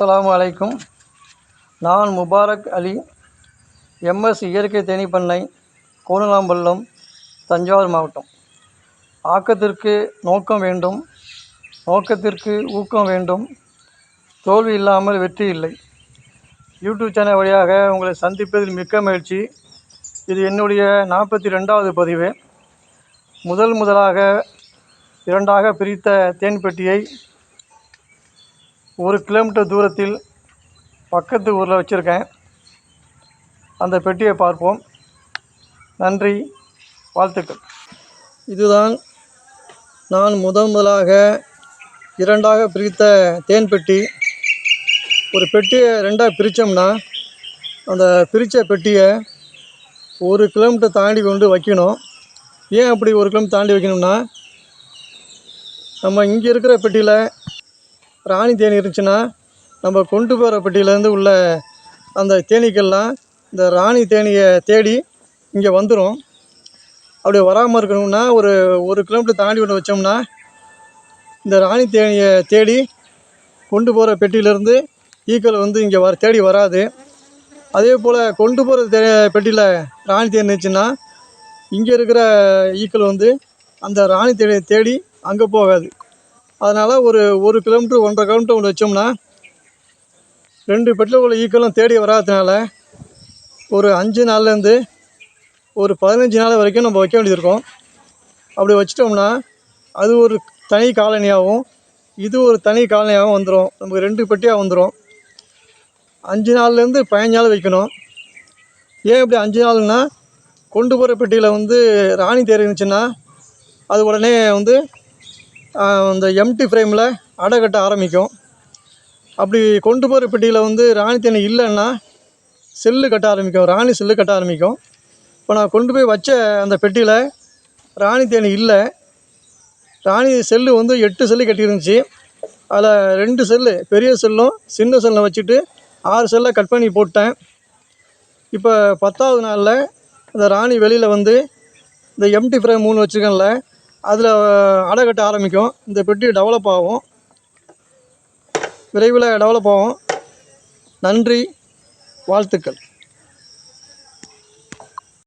அஸ்லாம் அலைக்கும். நான் முபாரக் அலி எம்எஸ் இயற்கை தேனிப்பண்ணை கோணலாம்பள்ளம் தஞ்சாவூர் மாவட்டம். ஆக்கத்திற்கு நோக்கம் வேண்டும் நோக்கத்திற்கு ஊக்கம் வேண்டும் தோல்வி இல்லாமல் வெற்றி இல்லை. யூடியூப் சேனல் வழியாக உங்களை சந்திப்பதில் மிக்க மகிழ்ச்சி. இது என்னுடைய நாற்பத்தி ரெண்டாவது பதிவு. முதல் முதலாக இரண்டாக பிரித்த தேன் பெட்டியை ஒரு கிலோமீட்டர் தூரத்தில் பக்கத்து ஊரில் வச்சுருக்கேன். அந்த பெட்டியை பார்ப்போம். நன்றி. வாழ்த்துக்கள். இதுதான் நான் முதன் முதலாக இரண்டாக பிரித்த தேன் பெட்டி. ஒரு பெட்டியை ரெண்டாக பிரித்தோம்னா அந்த பிரித்த பெட்டியை ஒரு கிலோமீட்டர் தாண்டி கொண்டு வைக்கணும். ஏன் அப்படி ஒரு கிலோமீட்டர் தாண்டி வைக்கணும்னா நம்ம இங்கே இருக்கிற பெட்டியில் ராணி தேனீ இருந்துச்சுன்னா நம்ம கொண்டு போகிற பெட்டியிலேருந்து உள்ள அந்த தேனீக்கள்லாம் இந்த ராணி தேனியை தேடி இங்கே வந்துடும் அப்படி வராமல் இருக்கணும்னா ஒரு ஒரு கிலோமீட்டர் தாண்டி கொண்டு வச்சோம்னா இந்த ராணி தேனியை தேடி கொண்டு போகிற பெட்டியிலேருந்து ஈக்கள் வந்து இங்கே வர தேடி வராது. அதே போல் கொண்டு போகிற தே பெட்டியில் ராணி தேன் இருந்துச்சுன்னா இங்கே இருக்கிற ஈக்கள் வந்து அந்த ராணி தேனியை தேடி அங்கே போகாது. அதனால் ஒரு ஒரு கிலோமீட்ரு ஒன்றரை கிலோமீட்டர் ஒன்று வச்சோம்னா ரெண்டு பெட்ரோல் உள்ள ஈக்களும் தேடி வராததுனால ஒரு அஞ்சு நாள்லேருந்து ஒரு பதினஞ்சு நாள் வரைக்கும் நம்ம வைக்க வேண்டியது இருக்கும். அப்படி வச்சிட்டோம்னா அது ஒரு தனி காலனியாகவும் இது ஒரு தனி காலனியாகவும் வந்துடும் நமக்கு ரெண்டு பெட்டியாக வந்துடும் அஞ்சு நாள்லேருந்து பதினஞ்சு நாள் வைக்கணும். ஏன் இப்படி அஞ்சு நாள்னா கொண்டு போகிற பெட்டியில் வந்து ராணி தேர் இருந்துச்சுன்னா அது உடனே வந்து இந்த எம்டி ஃப்ரேமில் அடை கட்ட ஆரம்பிக்கும். அப்படி கொண்டு போகிற பெட்டியில் வந்து ராணி தேனி இல்லைன்னா செல்லு கட்ட ஆரம்பிக்கும். ராணி செல்லு கட்ட ஆரம்பிக்கும். இப்போ நான் கொண்டு போய் வச்ச அந்த பெட்டியில் ராணி தேனி இல்லை. ராணி செல்லு வந்து எட்டு செல்லு கட்டியிருந்துச்சி. அதில் ரெண்டு செல்லு பெரிய செல்லும் சின்ன செல்லும் வச்சுட்டு ஆறு செல்லை கட் பண்ணி போட்டேன். இப்போ பத்தாவது நாளில் இந்த ராணி வெளியில் வந்து இந்த எம்டி ஃப்ரேம் மூணு வச்சுருக்கேன்ல அதில் அடை கட்ட ஆரம்பிக்கும். இந்த பெட்டி டெவலப் ஆகும். விரைவில் டெவலப் ஆகும். நன்றி வாழ்த்துக்கள்.